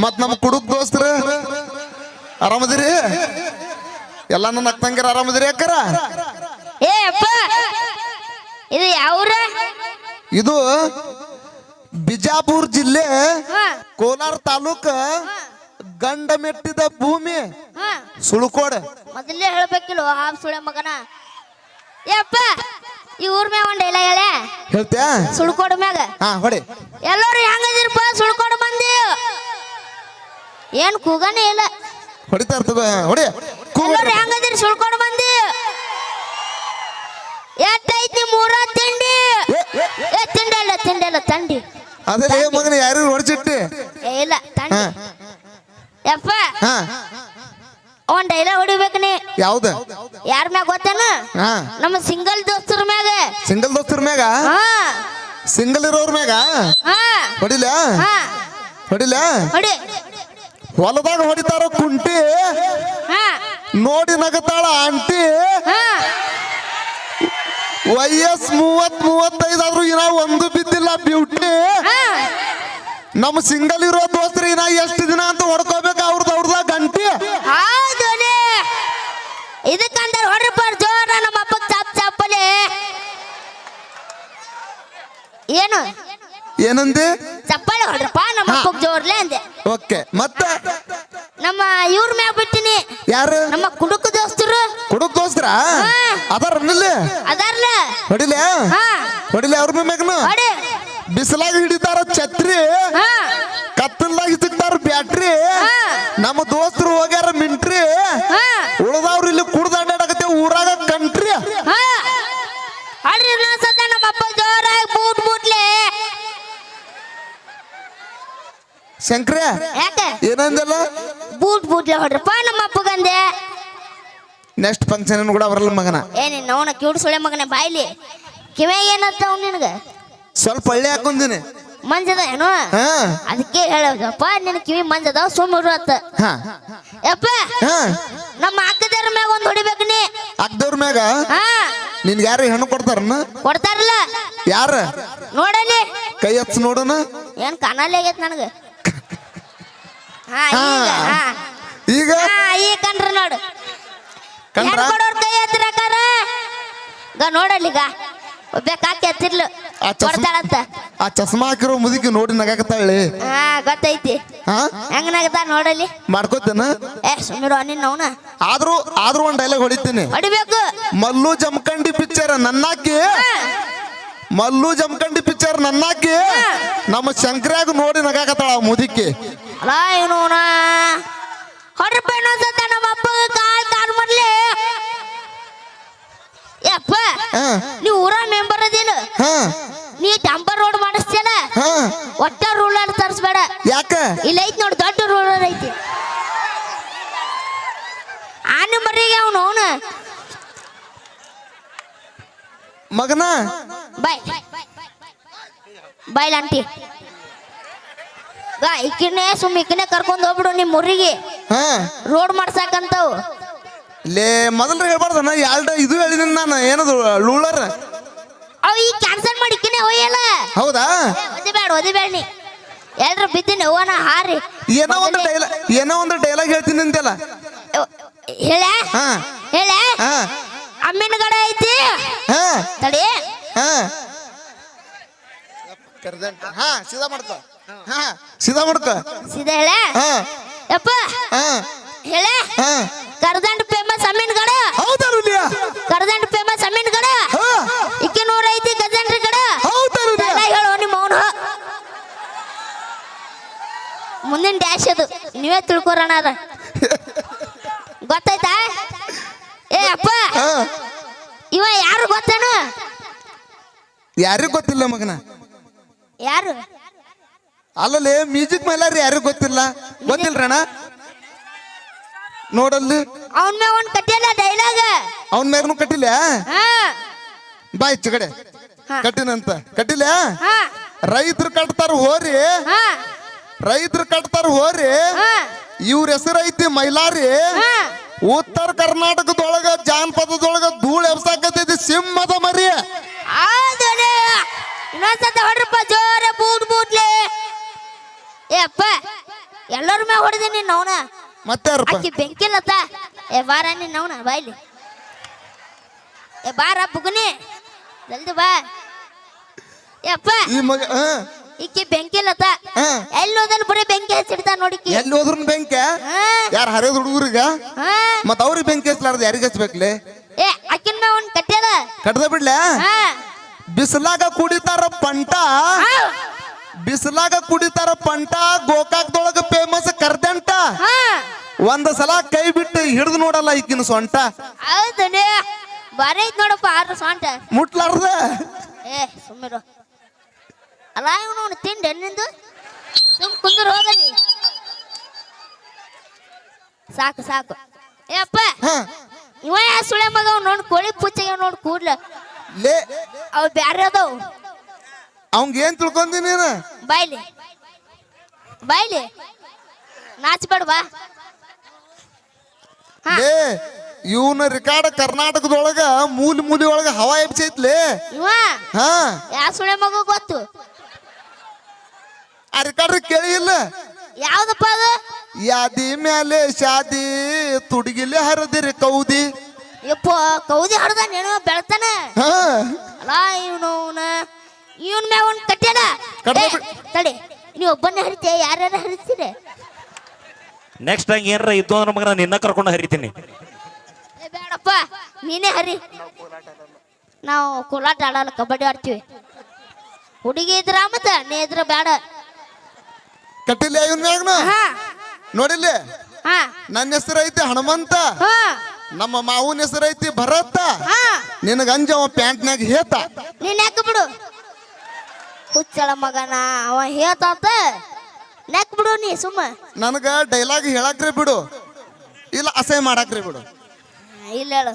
ಮತ್ ನಮ್ ಕುಡುಕ್ ದೋಸ್ತರ ಆರಾಮದಿರಿ? ಎಲ್ಲ ನನ್ನ ಅಕ್ಕಂಗಿರ ಆರಾಮದಿರಿ ಅಕ್ಕರ? ಏ ಅಪ್ಪ ಇದು ಯಾವ್ರ? ಇದು ಬಿಜಾಪುರ ಜಿಲ್ಲೆ ಕೋಲಾರ ತಾಲೂಕ ಗಂಡ ಮೆಟ್ಟಿದ ಭೂಮಿ ಸುಳುಕೋಡ. ಮೊದಲೇ ಹೇಳ್ಬೇಕಿಲ್ಲ ಸುಳೆ ಮಗನ? ಏಪ್ಪ ಈ ಊರ್ ಮ್ಯಾಗ ಒಂದ್ ಡೈಲಾಗ್ ಹೇಳ. ಹೇಳ್ತ್ಯಾ? ಸುಳ್ಕೋಡ್ ಮ್ಯಾಗ. ಹಾ ಹೊಡಿ. ಎಲ್ಲರೂ ಹೆಂಗದಿರಪ್ಪ ಸುಳ್ಕೋಡ್ ಏನ್ ಕೂಗನೇ ಇಲ್ಲ. ಹೊಡಿತಾ ಇರ್ತದ. ಹೊಡಿ. ಎಲ್ಲರೂ ಹೆಂಗದಿರಿ ಎತ್ತೈತಿ ಮಂದಿ ಎಷ್ಟೈತಿ ಮೂರ ತಿಂಡಿ. ಏ, ತಿಂಡಿ ಅಲ್ಲ ತಿಂಡಿ ಅಲ್ಲ ತಂಡಿ. ಅದೇ ಮಗನ ಯಾರು ಹೊಡ್ಚಿಟ್ಟಿ ಏ ಇಲ್ಲ ತಂಡಿ. ಯಪ್ಪ. ಹಾ. ಡೈಲ ಡೈಲಾಗ್ ಹೊಡಿಬೇಕು ನೀ. ಯಾವುದು? ಯಾರ ಮ್ಯಾಗ ಗೊತ್ತೇನ? ಹಾ. ನಮ್ಮ ಸಿಂಗಲ್ ದೋಸ್ತರ ಮ್ಯಾಗ. ಸಿಂಗಲ್ ದೋಸ್ತರ ಮ್ಯಾಗ? ಹಾ. ಸಿಂಗಲ್ ಇರೋರ್ ಮ್ಯಾಗ? ಹಾ. ಹೊಡಿಲ ಹಾ. ಹೊಡಿಲ ಹೊಡಿ. ಹೊಲದಾಗ ಹೊಡಿತಾರ ಕುಂಟಿ? ನೋಡಿ ನಗತಾಳ ಆಂಟಿ. ವಯಸ್ ಮೂವತ್ ಮೂವತ್ತೈದು ಆದ್ರೂ ಇನ್ನ ಒಂದು ಬಿದ್ದಿಲ್ಲ ಬ್ಯೂಟಿ. ಹಾ. ನಮ್ಮ ಸಿಂಗಲ್ ಇರೋ ದೋಸ್ತ್ರಿ ಇನ್ನ ಎಷ್ಟು ದಿನ ಅಂತ ಹೊಡ್ಕೋಬೇಕು ಅವ್ರದ್ದು ಅವ್ರದ ಗಂಟಿ? ಜೋರ ನಮ್ಮ ಚಾಪ್ ಚಾಪಲೆ. ಏನು? ಏನಂದಿ? ಚಪ್ಪಾಳೆ ಹೊಡ್ರಪ್ಪ ನಮ್ಮ. ಅಪ್ಪಗ್ ಜೋರ್ಲೆ ಅಂದೆ. ಓಕೆ ಮತ್ತೆ? ನಮ್ಮ ಇವ್ರ ಮ್ಯಾಗ ಬಿಟ್ಟಿನಿ. ಯಾರು? ನಮ್ಮ ಕುಡುಕು ದೋಸ್ತರು. ಕುಡುಕ್ ದೋಸ್ತರ? ಹಾ. ಅದಾರ ನಿಲ್ಲ ಅದಾರ್ಲ. ಹೊಡಿಲೆ? ಹಾ. ಹೊಡಿಲ ಅವ್ರ ಮ್ಯಾಗನು ಬಿಸಿಲಾಗ ಹಿಡಿತಾರ ಛತ್ರಿ. ಶಂಕ್ರ? ಯಾಕೆ? ಏನಂದಲ್ಲ? ಬೂಟ್ ಬೂಟ್ಲೆ ಹೊಡ್ರಪ್ಪ ನಮ್ಮ ಅಪ್ಪಗಂದೆ ನೆಕ್ಸ್ಟ್ ಫಂಕ್ಷನ್ ಕೂಡ ಬರಲ್ಲ ಮಗನ. ಏನಿ ನೌನ ಕ್ಯೂಟ್ ಸೊಳೆ ಮಗನೇ ಬಾಯ್ಲಿ. ಕಿವೆ ಏನತ್ತ ಅವ್ನು ನಿನಗೆ? ಸ್ವಲ್ಪ ಹಳ್ಳಿ ಹಾಕೊಂದಿನಿ ಮಂಜದ ಏನೋ? ಹಾ. ಅದಕ್ಕೆ ಹೇಳಪ್ಪ ನಿನ್ನ ಕಿವಿ ಮಂಜದ ಸುಮ್ಮರು ಅತ್ತ ಹಾ. ಯಪ್ಪ ಹಾ. ನಮ್ಮ ಅಕ್ಕದರ ಮ್ಯಾಗ ಒಂದು ಹೊಡಿಬೇಕು ನೀ. ಅಕ್ಕದರ ಮ್ಯಾಗ? ಹಾ. ನಿನ್ಗೆ ಯಾರು ಹೆಣ್ಣು ಕೊಡ್ತಾರನ್ನ? ಕೊಡ್ತಾರಲ್ಲ. ಯಾರ? ನೋಡಲಿ ಕೈ ಹಚ್ಚ ನೋಡೋಣ. ಏನ್ ಕನಾಲಿ ಆಗೈತ್ ನನಗ. ಈಗ ಈಗ? ಕಂಡ್ರ ನೋಡು. ಕಂಡ್ರ? ಕೊಡೋರ್ ಕೈ ಎತ್ತಿರಕಾರ ಈಗ ನೋಡಲ್ಲಿ ಒಬ್ಬಾಕಿ ಎತ್ತಿರ್ಲು. ಕೊಡ್ತಾಳಂತ. ಆ ಚಸ್ಮಾ ಹಾಕಿರೋ ಮುದುಕಿ ನೋಡಿ ನಗಾಕತ್ತಾಳೆ. ಹಾ ಗೊತ್ತೈತಿ. ಹಾ? ಹೆಂಗ ನಗದ ನೋಡಲಿ ಮಾಡ್ಕೋತೇನ? ಏ ಸುಮ್ಮಿರು ನಿನ್ನ ಅವನ. ಆದ್ರೂ ಆದ್ರೂ ಒಂದ್ ಡೈಲಾಗ್ ಹೊಡಿತೀನಿ. ಹೊಡಿಬೇಕು. ಮಲ್ಲು ಜಮಖಂಡಿ ಪಿಕ್ಚರ್ ನನ್ನಾಕಿ. ಮಲ್ಲು ಜಮಖಂಡಿ ಪಿಕ್ಚರ್ ನನ್ನಾಕಿ. ನಮ್ಮ ಶಂಕರ್ಯಾಗ ನೋಡಿ ನಗಾಕತ್ತಾಳ ಮುದುಕಿ. ಅಲ್ಲ ಇವನು ಹೊಡ್ರಪ್ಪ ಇನ್ನೊಂದ್ಸತ ನಮ್ಮ ಅಪ್ಪ ಕಾಲ್ ಕಾಲ್ ಮಾಡ್ಲಿ. ಯಪ್ಪ ನೀವು ಊರ ಮೆಂಬರ್ ಅದಿಲ್ಲ ನೀ ಟಂಪರ್ ರೋಡ್ ಮಾಡಿಸ್ತೀಯಲ್ಲ? ಒಟ್ಟ ರೂಲರ್ ತರಿಸ್ಬೇಡ. ಯಾಕ? ಇಲ್ಲ ಐತಿ ನೋಡಿ ದೊಡ್ಡ ರೂಲರ್ ಐತಿ. ಆನೆ ಮರಿಗೆ ಅವನು ಅವನು. ಮಗನ? ಬಾಯ್. Bye aunty. ಗಾ ಇಕ್ಕಿನೇ ಸುಮ್ಮ ಇಕ್ಕಿನೇ ಕರ್ಕೊಂಡು ಹೋಗ್ಬಿಡು ನಿಮ್ಮ ಊರಿಗೆ. ಹಾ. ರೋಡ್ ಮಾಡ್ಸಾಕಂತವ್. ಲೇ ಮೊದಲು ಹೇಳ್ಬಾರ್ದನ ಎರಡು ಇದು ಹೇಳಿದೀನಿ ನಾನು ಏನದು ಲೂಳರ್? ಅವ್ ಈಗ ಕ್ಯಾನ್ಸಲ್ ಮಾಡಿ ಇಕ್ಕಿನೇ ಹೋಯಲ್ಲ ಹೌದಾ? ಒದಿಬೇಡ ಒದಿಬೇಡ ನೀ. ಎಲ್ರು ಬಿದ್ದೀನಿ ಹೋಗೋಣ ಹಾರಿ. ಏನೋ ಒಂದು ಡೈಲಾಗ್ ಏನೋ ಒಂದು ಡೈಲಾಗ್ ಹೇಳ್ತೀನಿ ಅಂತೆಲ್ಲ ಹೇಳ? ಹಾ. ಹೇಳ? ಹಾ. ಅಮ್ಮಿನ ಗಡ ಐತಿ? ಹಾ. ತಡಿ. ಹಾ. ಹಾ ಸೀದಾ ಮಾಡ್ಕೋ. ಹಾ ಸೀದಾ ಮಾಡ್ಕೋ. ಸೀದಾ ಹೇಳ? ಯಪ್ಪ ಹೇಳ? ಕರ್ದಂಡ್ ಫೇಮಸ್ ಅಮ್ಮಿನ ಗಡ? ಹೌದಾ ರುಲಿಯ ಕರ್ದಂಡ್ ಫೇಮಸ್ ಅಮ್ಮಿನ ಗಡ? ಇಕ್ಕಿ ನೂರ ಐತಿ ಗಜಂಡ್ರಿ ಗಡ? ಹೌದಾ ರುಲಿಯ ಎಲ್ಲ ನಿಮ್ಮ ಅವನು ಮುಂದಿನ ಡ್ಯಾಶ್ ಅದು. ನೀವೇ ತಿಳ್ಕೊರೋಣ ಅದ. ಗೊತ್ತಾಯ್ತಾ? ಏ ಅಪ್ಪ. ಇವ ಯಾರು ಗೊತ್ತೇನು? ಯಾರಿಗೂ ಗೊತ್ತಿಲ್ಲ ಮಗನ. ಯಾರು? ಅಲ್ಲಲ್ಲಿ ಮ್ಯೂಸಿಕ್ ಮೈಲಾರಿ ಯಾರಿಗೂ ಗೊತ್ತಿಲ್ಲ? ಗೊತ್ತಿಲ್ರಣ ನೋಡಲ್ಲಿ. ಅವನ್ ಮ್ಯಾಗ ಒಂದ್ ಕಟ್ಟಿಯಲ್ಲ ಡೈಲಾಗ ಅವನ ಮ್ಯಾಗನು ಕಟ್ಟಿಲ್ಲ? ಬಾ ಬಾಯ್ ಚಗಡೆ ಹಾ. ಕಟ್ಟಿನಂತ. ಕಟ್ಟಿಲ್ಲ? ರೈತರು ಕಟ್ತಾರ ಹೋರಿ. ರೈತರು ಕಟ್ತಾರ ಹೋರಿ. ಇವ್ರ ಹೆಸರು ಐತಿ ಮೈಲಾರಿ. ಉತ್ತರ ಕರ್ನಾಟಕದೊಳಗ ಜಾನಪದದೊಳಗ ಧೂಳು ಎಬ್ಸಾಕತೈತಿ ಸಿಂಹದ ಮರಿ. ಇನ್ನೊಂದ್ಸತ ಹೊಡ್ರಪ್ಪ ಜೋರ ಬೂಟ್ ಬೂಟ್ಲೆ ಏ ಅಪ್ಪ ಎಲ್ಲರ ಮ್ಯಾಗ ಹೊಡೆದೀನಿ ಅವನ? ಮತ್ತೆ ಯಾರಪ್ಪ? ಅಕ್ಕಿ ಬೆಂಕಿಲ್ಲತ್ತ ಏ ಬಾರ ನೀನ್ ಅವನ ಬಾಯ್ಲಿ ಏ ಬಾರ ಬುಗುನಿ. ಜಲ್ದಿ ಬಾ. ಅಪ್ಪ ಈ ಮಗ ಹಾ. ಬೆಂಕಿಲ್ಲತ್ತ ಹಾ. ಎಲ್ಲಿ ಹೋದಲ್ಲಿ ಬರೀ ಬೆಂಕಿ ಹಚ್ಚಿಡ್ತಾ ನೋಡಿ ಎಲ್ಲಿ ಹೋದ್ರು ಬೆಂಕ? ಯಾರ ಹರಿಯೋದು ಹುಡುಗರಿಗ? ಹಾ. ಮತ್ ಅವ್ರಿಗೆ ಬೆಂಕಿ ಹಚ್ಚಲಾರ್ದ ಯಾರಿಗೆ ಹಚ್ಬೇಕ್ಲೆ? ಏ ಅಕ್ಕಿನ ಮ್ಯಾಗ ಒಂದ್ ಕಟ್ಟೆದ ಕಡ್ದ ಬಿಡ್ಲೆ? ಹಾ. ಬಿಸಿಲಾಗ ಕುಡಿತಾರ ಪಂಟ? ಬಿಸಿಲಾಗ ಕುಡಿತಾರ ಪಂಟ ಗೋಕಾಕ್ದೊಳಗ ಫೇಮಸ್ ಕರ್ದಂಟ. ಹಾ. ಒಂದ್ ಸಲ ಕೈ ಬಿಟ್ಟು ಹಿಡಿದು ನೋಡಲ್ಲ ಈಕಿನ ಸೊಂಟ. ಹೌದನೇ. ಬಾರಿ ಐತ್ ನೋಡಪ್ಪ ಆರು ಸೊಂಟ. ಮುಟ್ಲಾರ್ದ? ಏ ಸುಮ್ಮಿರು ಅಲ್ಲ ಇವನು ತಿಂಡಿ ನಿಂದು ಸುಮ್ ಕುಂದ್ರ ಹೋಗಲಿ. ಸಾಕು ಸಾಕು. ಏ ಅಪ್ಪ. ಇವ ಯಾ ಸುಳೆ ಮಗ? ನೋಡ್ ಕೋಳಿ ಪುಚ್ಚಗೆ ನೋಡ್ ಕೂಡ್ಲ. ಲೇ. ಅವ್ ಬ್ಯಾರೆ ಅದಾವ್. ಅವಂಗ ಏನ್ ತಿಳ್ಕೊಂಡಿ ನೀನು? ಬಾಯ್ಲಿ. ಬಾಯ್ಲಿ. ನಾಚಬೇಡ ಬಾ. ಇವನ ರೆಕಾರ್ಡ್ ಕರ್ನಾಟಕದೊಳಗ ಮೂಲಿ ಮೂಲಿ ಒಳಗ ಹವಾ ಎಬ್ಸೈತ್ಲೆ ಇವ ಹಾ. ಸುಳೆ ಮಗ ಗೊತ್ತು? ಆ ರೆಕಾರ್ಡ್ ಕೇಳಿ ಇಲ್ಲ. ಯಾವ್ದಪ್ಪ ಅದು? ಯಾದಿ ಮ್ಯಾಲೆ ಶಾದಿ ತುಡುಗಿಲೆ ಹರದಿರಿ ಕೌದಿ. ಯಪ್ಪ ಕೌದಿ ಹರದ ನೀನು ಬೆಳ್ತಾನೆ. ಹಾ. ಅಲ್ಲ ಇವನು ಇವನ್ ಮ್ಯಾಗ ಒಂದ್ ಬಿಡ್- ತಡಿ ನೀವು ಒಬ್ಬನೇ ಹರಿತೀಯ ಯಾರ್ಯಾರ ಹರಿತೀರಿ? ನೆಕ್ಸ್ಟ್ ಟೈಮ್ ಏನಾರ ಇದ್ದು ಅಂದ್ರೆ ಮಗ ನಾನು ನಿನ್ನ ಕರ್ಕೊಂಡು ಹರಿತೀನಿ. ಏ ಬೇಡಪ್ಪ ನೀನೇ ಹರಿ. ನಾವು ಕೋಲಾಟ ಆಡಲ್ಲ ಕಬಡ್ಡಿ ಆಡ್ತೀವಿ. ಹುಡುಗಿ ಇದ್ರ ಮತ್ತ ನೀ ಇದ್ರ ಬೇಡ ಕಟ್ಟಿಲ್ಲ ಇವನ್ ಮ್ಯಾಗ್ನು? ಹಾ. ನೋಡಿಲ್ಲ? ಹಾ. ನನ್ನ ಹೆಸರು ಐತಿ ಹನುಮಂತ. ಹಾ. ನಮ್ಮ ಮಾವನ ಹೆಸರು ಐತಿ ಭರತ. ಹಾ. ನಿನಗ ಅಂಜವ ಪ್ಯಾಂಟ್ನ್ಯಾಗ ಹೇತ. ನೀನ್ ಯಾಕೆ ಬಿಡು? ಹುಚ್ಚಳ ಮಗನ ಅವ ಹೇಳ್ತಾತ. ನೆಕ್ ಬಿಡು ನೀ ಸುಮ್ಮ. ನನಗ ಡೈಲಾಗ್ ಹೇಳಕ್ರಿ ಬಿಡು. ಇಲ್ಲ ಅಸಹ್ಯ ಮಾಡಕ್ರಿ ಬಿಡು. ಇಲ್ಲ ಹೇಳು.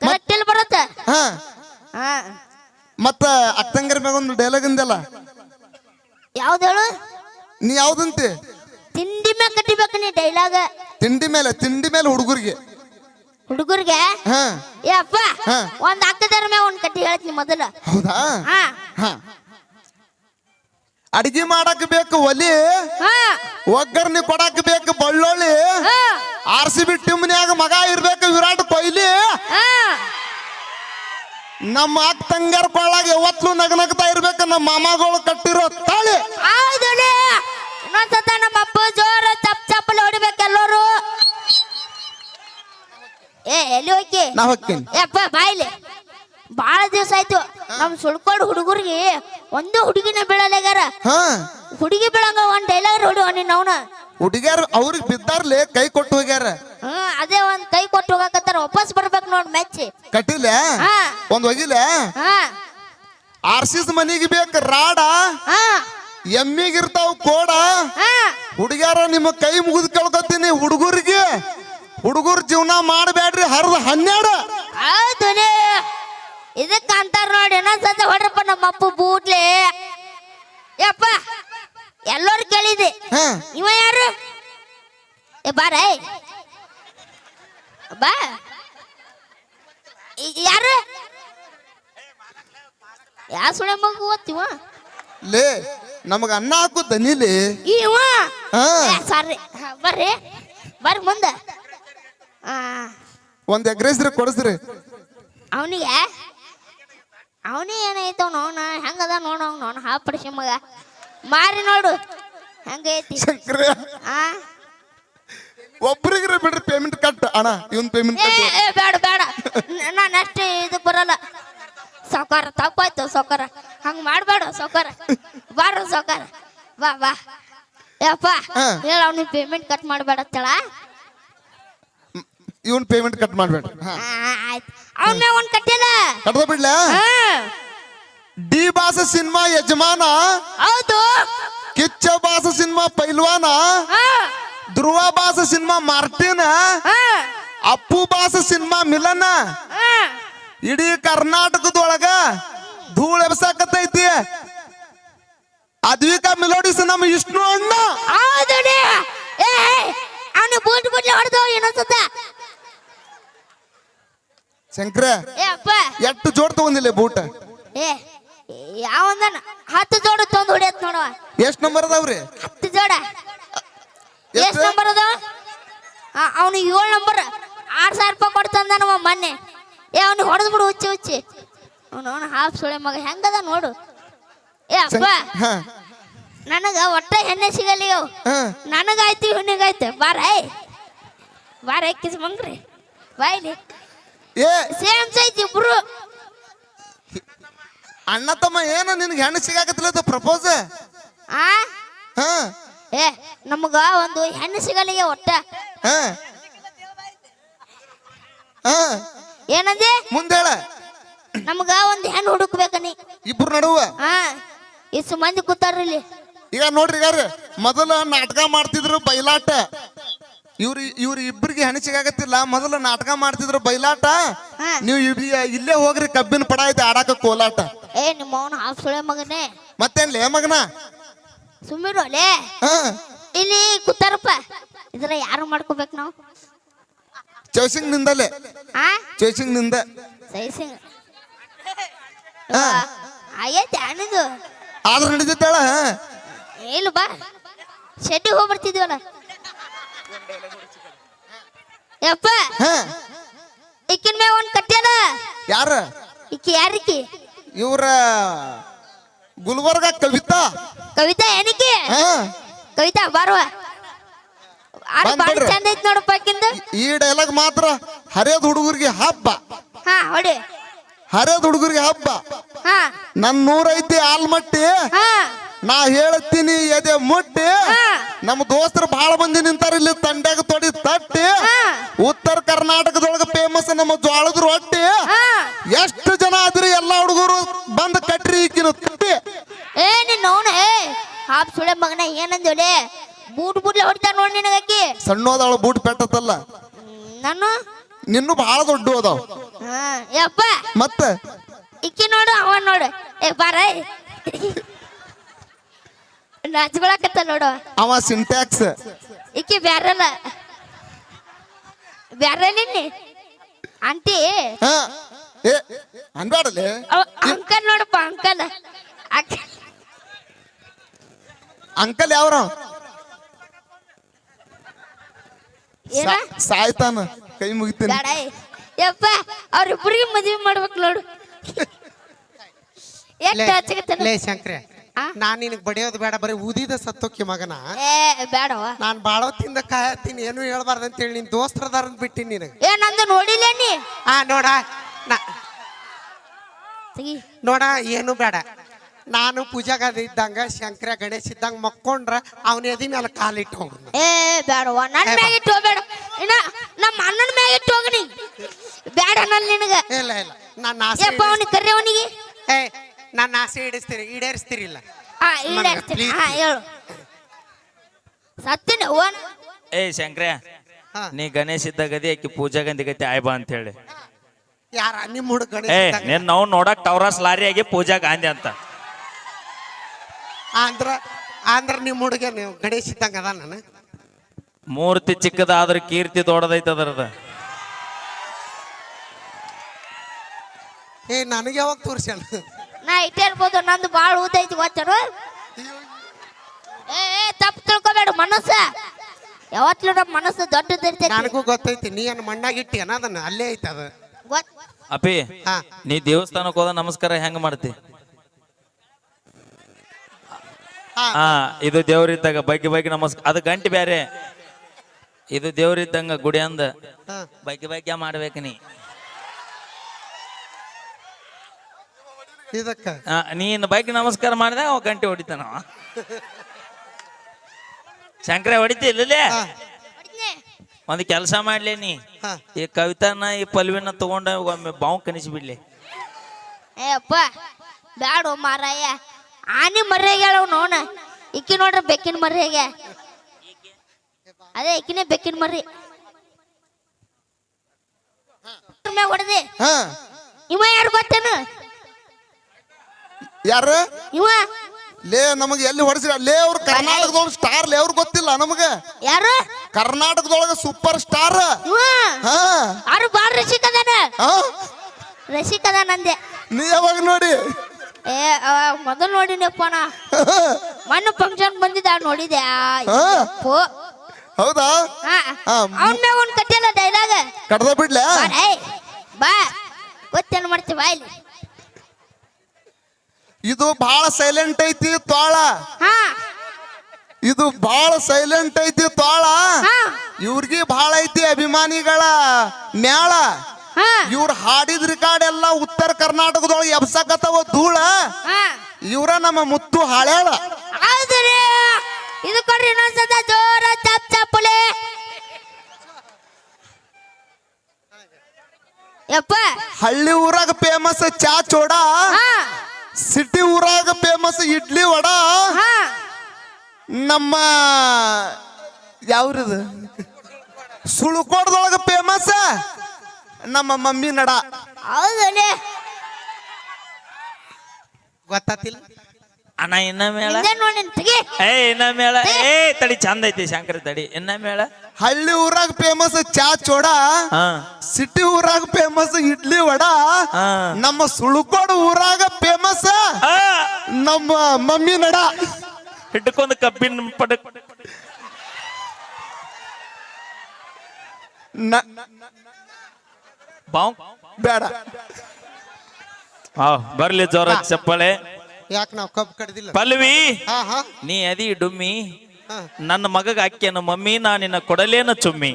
ಕರೆಕ್ಟ್ ಇಲ್ಲಿ ಬರುತ್ತೆ. ಹಾ. ಹಾ. ಮತ್ತ ಅಕ್ಕಂಗರ ಮ್ಯಾಗ ಒಂದು ಡೈಲಾಗ್ ಇಂದಲ್ಲ ಯಾವ್ದು ಹೇಳು? ನೀ ಯಾವ್ದಂತಿ ತಿಂಡಿ ಮ್ಯಾಗ ಕಟ್ಟಿಬೇಕು ನೀ ಡೈಲಾಗ್ ತಿಂಡಿ ಮೇಲೆ ತಿಂಡಿ ಮೇಲೆ ಹುಡುಗರಿಗೆ. ಹುಡುಗರಿಗೆ? ಹಾ. ಏ ಅಪ್ಪ ಹಾ. ಒಂದ್ ಅಕ್ಕದರ ಮ್ಯಾಗ ಒಂದ್ ಕಟ್ಟಿ ಹೇಳ್ತೀನಿ ಮೊದಲ. ಹೌದಾ? ಹಾ. ಹಾ. ಅಡಿಗೆ ಮಾಡಕ್ ಬೇಕು ಒಲಿ ಹಾ. ಒಗ್ಗರ್ನಿ ಕೊಡಕ್ ಬೇಕು ಬಳ್ಳೊಳ್ಳಿ ಹಾ. ಆರ್ ಸಿ ಬಿ ಟೀಮ್ನ್ಯಾಗ ಮಗ ಇರ್ಬೇಕು ವಿರಾಟ್ ಕೊಹ್ಲಿ. ಹಾ. ನಮ್ಮ ಅಕ್ಕ ತಂಗಾರ ಕೊಳ್ಳಾಗ ಯಾವತ್ಲು ನಗನಗ್ತಾ ಇರ್ಬೇಕು ನಮ್ಮ ಮಾಮಗಳು ಕಟ್ಟಿರೋ ತಾಳಿ. ಹೌದು ಇನ್ನೊಂದ್ಸತ ನಮ್ಮ ಅಪ್ಪ ಜೋರ ಚಪ್ ಚಪ್ಪಲಿ ಹೊಡಿಬೇಕು ಎಲ್ಲರೂ. ಏ ಎಲ್ಲಿ ಹೋಗಿ? ನಾ ಹೋಗ್ತೀನಿ. ಯಪ್ಪ ಬಾಯ್ಲಿ. ಬಾಳ ದಿವಸ ಆಯ್ತು. ನಮ್ ಸುಳ್ಕೊಂಡು ಹುಡುಗರಿಗೆ ಒಂದು ಹುಡುಗಿನ ಬೆಳಲೆಗಾರ ಹಾ. ಹುಡುಗಿ ಬೆಳಂಗ ಒಂದ್ ಡೈಲಾಗ್ ಹೊಡಿ ನಿನ್ನ ಅವನ ಹುಡುಗಿಯರ್ ಅವ್ರಿಗೆ ಬಿದ್ದಾರ್ಲೆ ಕೈ ಕೊಟ್ಟು ಹೋಗ್ಯಾರ. ಹ್ಮ್ ಅದೇ ಒಂದ್ ಕೈ ಕೊಟ್ಟು ಹೋಗಾಕತ್ತಾರ. ವಾಪಸ್ ಬರ್ಬೇಕು ನೋಡ್ ಮೆಚ್ಚಿ ಕಟ್ಟಿಲ್ಲ ಹಾ. ಒಂದ್ ಒಗಿಲ ಹಾ. ಆರ್ಸಿಸ್ ಮನಿಗೆ ಬೇಕು ರಾಡ? ಹಾ. ಎಮ್ಮಿಗಿರ್ತಾವ್ ಕೋಡ? ಹಾ. ಹುಡುಗ್ಯಾರ ನಿಮ್ಮ ಕೈ ಮುಗಿದು ಕೇಳ್ಕೊತೀನಿ ಹುಡುಗರಿಗೆ. ಹುಡುಗರ ಜೀವನ ಮಾಡಬೇಡ್ರಿ ಹರಿದ ಹನ್ನೆರಡು. ಹೌದು ಇದಕ್ಕ ಅಂತಾರ ನೋಡಿ ಇನ್ನೊಂದ್ಸತಿ ಹೊಡ್ರಪ್ಪ ನಮ್ಮ ಅಪ್ಪ ಬೂಟ್ಲಿ. ಯಪ್ಪ ಎಲ್ಲರೂ ಕೇಳಿದೆ ಹಾ. ಇವ ಯಾರು? ಏ ಬಾರ ಏ. ಬಾ. ಯಾರು? ಯಾ ಸುಳೆ ಮಗು ಓದ್ತಿವ ಲೇ ನಮಗ ಅನ್ನ ಹಾಕು ದನಿಲಿ. ಇವ? ಹಾ. ಸಾರಿ. ಬರ್ರಿ. ಬರ್ರಿ ಮುಂದೆ. ಆ. ಒಂದ್ ಎಗ್ರೆಸ್ರಿ ಕೊಡಿಸ್ರಿ. ಅವನಿಗೆ? ಅವನಿಗೆ ಏನಾಯ್ತವ ನೋಣ ಹೆಂಗದ ನೋಡ ಅವ್ನು ನೋಣ ಹಾಪಡಿಸಿ ಮಗ. ಮಾರಿ ನೋಡು. ಹೆಂಗೈತಿ? ಶಂಕರ. ಆ? ಒಬ್ರಿಗ್ರಿ ಬಿಡ್ರಿ ಪೇಮೆಂಟ್ ಕಟ್ ಅಣ್ಣ ಇವನ್ ಪೇಮೆಂಟ್ ಏ ಕಟ್. ಏ, ಬೇಡ ಬೇಡ. ನಾನು ಅಷ್ಟೇ ಇದು ಬರಲ್ಲ. ಸೌಕಾರ ತಪ್ಪಾಯ್ತು ಸೌಕಾರ ಹಂಗ ಮಾಡ್ಬೇಡ ಸೌಕಾರ ಬಾರ ಸೌಕಾರ ಬಾ ಬಾ. ಯಪ್ಪ ಹಾ. ಹೇಳ ಅವ್ನಿಗೆ ಪೇಮೆಂಟ್ ಕಟ್ ಮಾಡಬೇಡ ಅಂತೇಳ. ಇವನ್ ಪೇಮೆಂಟ್ ಕಟ್ ಅವನ ಕಟ್ಟಿಲ್ಲ ಕಟ್ದ ಬಿಡ್ಲ? D ಬಾಸ cinema Yajamana? ಹೌದು. ಕಿಚ್ಚ ಬಾಸ ಸಿನಿಮಾ ಪೈಲ್ವಾನ? ಧ್ರುವ ಬಾಸ ಸಿನಿಮಾ ಮಾರ್ಟಿನ? ಅಪ್ಪು ಬಾಸ ಸಿನಿಮಾ ಮಿಲನ. ಇಡೀ ಕರ್ನಾಟಕದೊಳಗ ಧೂಳ ಎಬ್ಸಾಕತ್ತೈತಿ. ಅದ್ವಿಕಾ ಮಿಲೋಡಿಸ್ ನಮ್ಮ ವಿಷ್ಣು ಅಣ್ಣ. ಹೌದು ಏ ಅವನು ಬೂಟ್ ಬೂಟ್ ಹೊಡೆದು ಇನ್ನೊಂದ್ಸತ. ಶಂಕರ ಏ ಅಪ್ಪ. ಎಷ್ಟು ಜೋಡ್ ತಗೊಂದಿಲ್ಲ ಬೂಟ? ಏ ಯಾವಂದನ? ಹತ್ತು ಜೋಡು ತಂದು ಹೊಡಿಯತ್ ನೋಡವ ಎಷ್ಟ್ ನಂಬರ್ ಅದಾವ್ರಿ ಹತ್ತು ಜೋಡ. ಎಷ್ಟ್? ನಂಬರ್ ಅದ ಅವನು ಏಳು ನಂಬರ್ ಆರ್ ಸಾವಿರ ರೂಪಾಯಿ ಕೊಡ್ತಂದ ನಮ್ಮ ಮೊನ್ನೆ. ಏ ಅವ್ನಿಗೆ ಹೊಡೆದ್ ಬಿಡು ಹುಚ್ಚಿ ಹುಚ್ಚಿ. ಅವನು ಅವನು ಹಾಫ್ ಸುಳೆ ಮಗ. ಹೆಂಗದ ನೋಡು. ಏ ಅಪ್ಪ. ನನಗ ಒಟ್ಟ ಹೆಣ್ಣೆ ಸಿಗಲಿ ಅವು ನನಗಾಯ್ತು ಇವನಿಗಾಯ್ತು. ಬಾರ. ಬಾರ ಕಿಸ್ ಮಂಗ್ರಿ. ಬಾಯ್ಲಿ. ಏ! ಸೇಮ್ ಸೈಜ್ ಇಬ್ರು. ಅಣ್ಣ ತಮ್ಮ ಏನ ನಿನ್ಗೆ ಹೆಣ್ಣು ಸಿಗಾಕತ್ತಿಲ್ಲ ಪ್ರಪೋಸ್ ಆ? ಹಾ. ಏ ನಮಗ ಒಂದು ಹೆಣ್ಣು ಸಿಗಲಿಗೆ ಒಟ್ಟ. ಹಾ. ಹಾ. ಏನಂದೆ? ಮುಂದೆ ಹೇಳ ನಮಗ ಒಂದು ಹೆಣ್ಣು ಹುಡುಕ್ಬೇಕನಿ ಇಬ್ರು ನಡುವ. ಹಾ. ಇಷ್ಟು ಮಂದಿ ಕೂತಾರ್ರಿ ಇಲ್ಲಿ. ಈಗ ನೋಡ್ರಿ ಯಾರು ಮೊದಲ ನಾಟಕ ಮಾಡ್ತಿದ್ರು ಬಯಲಾಟ ಇವ್ರ ಇವ್ರ ಇಬ್ಬರಿಗೆ ಹೆಣ್ಣು ಸಿಗಾಕತ್ತಿಲ್ಲ ಮೊದಲು ನಾಟಕ ಮಾಡ್ತಿದ್ರು ಬೈಲಾಟ. ಹಾ. ನೀವು ಇಬ್ರಿಗೆ ಇಲ್ಲೇ ಹೋಗ್ರಿ ಕಬ್ಬಿನ ಪಡ ಐತೆ ಆಡಾಕ ಕೋಲಾಟ. ಏ ನಿಮ್ಮ ಅವನು ಮಗನೇ. ಮತ್ತೇನ್ಲೇ ಮಗನ? ಸುಮ್ಮಿರು ಲೇ ಹಾ. ಇಲ್ಲಿ ಕೂತಾರಪ್ಪ. ಇದ್ರ ಯಾರು ಮಾಡ್ಕೋಬೇಕು ನಾವು? ಚೌಸಿಂಗ್ ನಿಂದಲೇ ಆ ಚೌಸಿಂಗ್. ನಿಂದ ಸೈ ಸಿಂಗ್ ಹಾ. ಆಗೈತೆ ಹಣಿದು ಆದ್ರ ನಡೀತೈತಾಳ ಇಲ್ಲ ಬಾ. ಶೆಡ್ಡಿಗೆ ಹೋಗ್ಬರ್ತಿದ್ವಲ್ಲ. ಯಪ್ಪ ಹಾ. ಇಕ್ಕಿನ ಮೇ ಒಂದ್ ಕಟ್ಟ್ಯಾನ ಯಾರ? ಇಕ್ಕಿ ಯಾರಿಕಿ ಇವ್ರ ಗುಲ್ಬರ್ಗ ಕವಿತಾ. ಕವಿತಾ ಏನಕ್ಕೆ ಹಾ. ಕವಿತಾ ಬಾರುವ. ಬಂದ್ ಬಾಳ. ಚಂದ ಐತ್ ನೋಡಪ್ಪ ಆಕಿಂದ ಈ ಡೈಲಾಗ್ ಮಾತ್ರ ಹರಿಯದ ಹುಡುಗರಿಗೆ ಹಬ್ಬ. ಹಾ ಹೊಡಿ. ಹರಿಯದ ಹುಡುಗರಿಗೆ ಹಬ್ಬ. ಹಾ. ನನ್ ನೂರೈತಿ ಆಲ್ಮಟ್ಟಿ ಹಾ. ನಾ ಹೇಳ್ತೀನಿ ಎದೆ ಮುಟ್ಟಿ. ನಮ್ ನಮ್ಮ ದೋಸ್ತರು ಬಹಳ ಮಂದಿ ನಿಂತಾರ ಇಲ್ಲಿ ತಂಡ್ಯಾಗ ತೊಡಿ ತಟ್ಟಿ. ಹಾ. ಉತ್ತರ ಕರ್ನಾಟಕದೊಳಗ ಫೇಮಸ್ ನಮ್ಮ ಜ್ವಾಳದ ರೊಟ್ಟಿ. ಎಷ್ಟು ಜನ ಆದ್ರಿ ಎಲ್ಲಾ ಹುಡುಗರು ಬಂದ್ ಕಟ್ರಿ ಈಗಿನ ತಟ್ಟಿ. ಏ ಏ ಹಾಪ್ ಸುಳೆ ಮಗನ ಏನಂದೇಳಿ ಬೂಟ್ ಬೂಟ್ಲೆ ಹೊಡಿತಾರ ನೋಡಿ ನಿನಗಾಕಿ ಸಣ್ಣೋದವಳ ಬೂಟ್ ಪೆಟ್ಟತ್ತಲ್ಲ. ನಾನು ನಿನ್ನೂ ಬಹಳ ದೊಡ್ಡ ಅದಾವ. ಹಾ ಯಪ್ಪ. ಮತ್ತೆ? ಇಕ್ಕಿ ನೋಡು ಅವ ನೋಡು. ಏ ಬಾರ. ನಾಚ್ಕೊಳಕತ್ತ ನೋಡು. ಅವ ಸಿಂಟ್ಯಾಕ್ಸ್ ಈಕಿ ಬ್ಯಾರಲ್ಲ ಬ್ಯಾರ ನಿನ್ನೆ ಆಂಟಿ. ಹಾ. ಏ ಅನ್ಬೇಡಲೆ ಅಂಕಲ್ ನೋಡಪ್ಪ ಅಂಕಲ್. ಅಂಕಲ್ ಅಂಕಲ್ ಯಾವ್ರ? ಏ ಸಾಯ್ತಾನ. ಕೈ ಮುಗಿತೀನಿ. ಯಪ್ಪ ಅವ್ರಿಬ್ರಿಗೆ ಮದ್ವೆ ಮಾಡ್ಬೇಕು ನೋಡು. ಹಚ್ಚಕತ್ತಾನ ಲೇ ಶಂಕ್ರೆ. ಆ? ನಾನ್ ನಿನಗ್ ಬಡಿಯೋದು ಬೇಡ ಬರೀ ಊದಿದ ಸತ್ತೋಕಿ ಮಗನ. ಏ ಬೇಡವ ನಾನ್ ಬಾಳೋತಿಂದ ಕಾಯತ್ತೀನಿ ಏನು ಹೇಳ್ಬಾರ್ದು ಅಂತೇಳಿ ನಿನ್ ದೋಸ್ತ್ರದಾರ ಬಿಟ್ಟಿನಿ ನಿನಗೆ. ಏ ನಂದು ನೋಡಿಲ್ಲ ನೀ? ಆ ನೋಡ ನಾ ತೆಗಿ. ನೋಡ ಏನು ಬೇಡ. ನಾನು ಪೂಜಾಗ ಅದ್ ಇದ್ದಂಗ ಶಂಕರ ಗಣೇಶ್ ಇದ್ದಂಗ ಮಕ್ಕೊಂಡ್ರ ಅವನ ಎದಿ ಮೇಲೆ ಕಾಲಿಟ್ಟು ಹೋಗುದು ಏ ಬೇಡವ ನನ್ನ ಏ, ಬಾ. ಮ್ಯಾಗ ಇಟ್ಟು ಹೋಗ್ಬೇಡ. ಇನ್ನ ನಮ್ಮ ಅಣ್ಣನ ಮ್ಯಾಗ ಇಟ್ಟು ಹೋಗನಿ. ಬೇಡ ನನ್ನ ನಿನಗ. ಇಲ್ಲ ಇಲ್ಲ ನನ್ನ ಆಸೆ ಯಪ್ಪ ಅವನಿಗೆ ಕರ್ರಿ ಅವನಿಗೆ. ಏ ನನ್ನ ಆಸೆ ಈಡೇರಿಸ್ತೀರಿ ಈಡೇರಿಸ್ತೀರಿಲ್ಲ. ಹಾ ಮಗ, ಈಡೇರ್ತೀನಿ please. ಹಾ ಹೇಳು. ಸತ್ತಿನ ಓನ್. ಏ ಶಂಕ್ರ ಹಾ. ನೀ ಇದ್ದ ಇದ್ದಾಗದಿ ಆಕಿ ಪೂಜಾ ಗಂಧಿ ಗತಿ ಬಾ ಅಂತ ಹೇಳಿ ಯಾರ ನಿಮ್ಮ ಹುಡುಗ ಗಣೇಶ್ ಏ ನೀನ್ ನಾವು ನೋಡಕ್ ಟೌರಸ್ ಲಾರಿ ಆಗಿ ಪೂಜಾ ಗಾಂಧಿ ಅಂತ. ಅಂದ್ರ ಅಂದ್ರ ನಿಮ್ಮ ಹುಡುಗ ನೀವು ಗಣೇಶ ಇದ್ದಂಗ ಅದ ನಾನು? ಮೂರ್ತಿ ಚಿಕ್ಕದಾದ್ರ ಕೀರ್ತಿ ದೊಡ್ಡದೈತ ಅದರದ ಏ ನನಗೆ ಯಾವಾಗ ತೋರ್ಸ್ಯಾನ? ನಾ ಇಟ್ಟೇ ಇರ್ಬೋದು ನಂದು ಭಾಳ ಊದೈತಿ ಗೊತ್ತೇನು? ಏ ಏ ತಪ್ಪು ತಿಳ್ಕೊಬೇಡ ಮನಸ್ಸ. ಯಾವತ್ತೂ ನಮ್ಮ ಮನಸ್ಸು ದೊಡ್ಡದಿರ್ತೈತಿ. ನನಗೂ ಗೊತ್ತೈತಿ ನೀ ಏನು ಮಣ್ಣಾಗ ಇಟ್ಟಿ ಅದನ್ನ ಅಲ್ಲೇ ಐತಿ ಅದು. ಗೊತ್ತ ಅಪಿ ಹಾ. ನೀ ದೇವಸ್ಥಾನಕ್ಕೆ ಹೋದ ನಮಸ್ಕಾರ ಹೆಂಗ್ ಮಾಡ್ತಿ? ಹಾ. ಇದು ದೇವ್ರಿದ್ದಾಗ ಬಗ್ಗೆ ಬಗ್ಗೆ ನಮಸ್ಕಾರ ಅದು ಗಂಟೆ ಬ್ಯಾರೆ. ಇದು ದೇವ್ರಿದ್ದಂಗ ಗುಡಿ ಅಂದ. ಹ. ಬಗ್ಗೆ ಬಗ್ಗೆ ಮಾಡ್ಬೇಕು ನೀ. ಇದಕ್ಕ? ಆ, ನೀನ್ ಬೈಕ್ ನಮಸ್ಕಾರ ಮಾಡಿದಾಗ ಅವ ಗಂಟೆ ಹೊಡಿತಾನ ಅವ. ಶಂಕರ ಹೊಡಿತಿಲ್ಲ ಹಾ. ಒಂದು ಕೆಲಸ ಮಾಡ್ಲಿ ನೀ. ಹಾ. ಈ ಕವಿತಾನ ಈ ಪಲ್ವಿನ ತಗೊಂಡ ಒಮ್ಮೆ ಬಾವು ಕನಿಸ್ಬಿಡ್ಲಿ ಏ ಅಪ್ಪ ಬ್ಯಾಡ ಮಾರಾಯ. ಆನಿ ಮರ್ಯಾಗ ನೋಣ ಇಕ್ಕಿ ನೋಡ್ರಿ ಬೆಕ್ಕಿನ ಮರ್ಯಾಗ. ಅದೇ ಇಕ್ಕಿನೇ ಬೆಕ್ಕಿನ ಮರ್ರಿ ಮ್ಯಾಗ ಹೊಡೆದೆ. ಹಾ. ಇವ ಯಾರು ಗೊತ್ತೇನು? ಯಾರ? ಇವ. ಲೇ ನಮಗೆ ಎಲ್ಲಿ ಹೊಡೆಸಿರ? ಲೇ ಅವ್ರು ಕರ್ನಾಟಕದೊಳಗ ಸ್ಟಾರ್ ಲೇ ಅವ್ರು ಗೊತ್ತಿಲ್ಲ ನಮಗೆ. ಯಾರು? ಕರ್ನಾಟಕದೊಳಗ ಸೂಪರ್ ಸ್ಟಾರ್ ಇವ. ಹಾ. ಯಾರು ಬಾಳ ರಸಿಕ್ ಅದಾನ? ಹಾ? ರಸಿಕ್ ಅದಾನ ಅಂದೆ. ನೀ ಯಾವಾಗ ನೋಡಿ? ಏ ಅವ ಮೊದಲು ನೋಡಿನಪ್ಪ ನಾ. ಮೊನ್ನೆ ಫಂಕ್ಷನ್ ಬಂದಿದ್ದ ನೋಡಿದೆ. ಹಾ. ಯಪ್ಪೋ. ಹೌದಾ? ಅವನ್ ಮ್ಯಾಗ ಒಂದ್ ಕಟ್ಟಿಲ್ಲ ಡೈಲಾಗ್. ಕಡ್ದ ಬಿಡ್ಲೆ? ಬಾ ಗೊತ್ತೇನು ಮಾಡ್ತೀವಿ ಬಾ ಇಲ್ಲಿ. ಇದು ಬಹಳ ಸೈಲೆಂಟ್ ಐತಿ ತೋಳ ಇದು ಬಹಳ ಸೈಲೆಂಟ್ ಐತಿ ತೋಳ ಇವ್ರಿಗೆ ಬಹಳ ಐತಿ ಅಭಿಮಾನಿಗಳ ಮ್ಯಾಳ. ಇವ್ರ ಹಾಡಿದ ರೆಕಾರ್ಡ್ ಎಲ್ಲ ಉತ್ತರ ಕರ್ನಾಟಕದೊಳಗೆ ಎಬ್ಸಕತ್ತವ ಧೂಳ. ಇವ್ರ ನಮ್ಮ ಮುತ್ತು ಹಾಳ್ಯಾಳ. ಇದು ಕೊಡ್ರಿ ಇನ್ನೊಂದ್ಸತ ಜೋರ ಚಪ್ ಚಪ್ಪಲೆ. ಯಪ್ಪ. ಹಳ್ಳಿ ಊರಾಗ ಫೇಮಸ್ ಚಾ ಚೋಡ. ಸಿಟಿ ಊರಾಗ ಫೇಮಸ್ ಇಡ್ಲಿ ವಡ? ಹಾ. ನಮ್ಮ ಯಾವ್ರಿದು? ಸುಳ್ಕೋಟದೊಳಗ ಫೇಮಸ್ ನಮ್ಮ ಮಮ್ಮಿ ನಡ. ಹೌದ್ರಿ ಗೊತ್ತಾತಿಲ್ಲ? ಅಣ್ಣ ಇನ್ನ ಮೇಳ? ಹಿಂದೆ ನೋಡಿ ತೆಗಿ. ಏ ಇನ್ನ ಮೇಳ. ಏ ತಡಿ ಚಂದ ಐತಿ ಶಂಕರ ತಡಿ. ಇನ್ನ ಮೇಳ? ಹಳ್ಳಿ ಊರಾಗ ಫೇಮಸ್ ಚಾ ಚೋಡ ಹಾ. ಸಿಟಿ ಊರಾಗ ಫೇಮಸ್ ಇಡ್ಲಿ ವಡ ಹಾ. ನಮ್ಮ ಸುಳುಕೋಡು ಊರಾಗ ಫೇಮಸ್ ಆ, ನಮ್ಮ ಮಮ್ಮಿ ನಡ. ಹಿಡ್ಕೊಂಡು ಕಬ್ಬಿನ ಪಡಕ್ ನ- ಬಾವ್. ಬೇಡ. ಹಾ ಬರ್ಲಿ ಜೋರ ಚಪ್ಪಳೆ. ಯಾಕೆ ನಾವು ಕಬ್ಬು ಕಡ್ದಿಲ್ಲ? ಪಲ್ವಿ ಹಾ ಹಾ. ನೀ ಅದಿ ಡುಮ್ಮಿ ನನ್ನ ಮಗಗ ಅಕ್ಕಿಯನ್ನು ಮಮ್ಮಿ ನಾ ನಿನ್ನ ಕೊಡಲೇನ ಚುಮ್ಮಿ.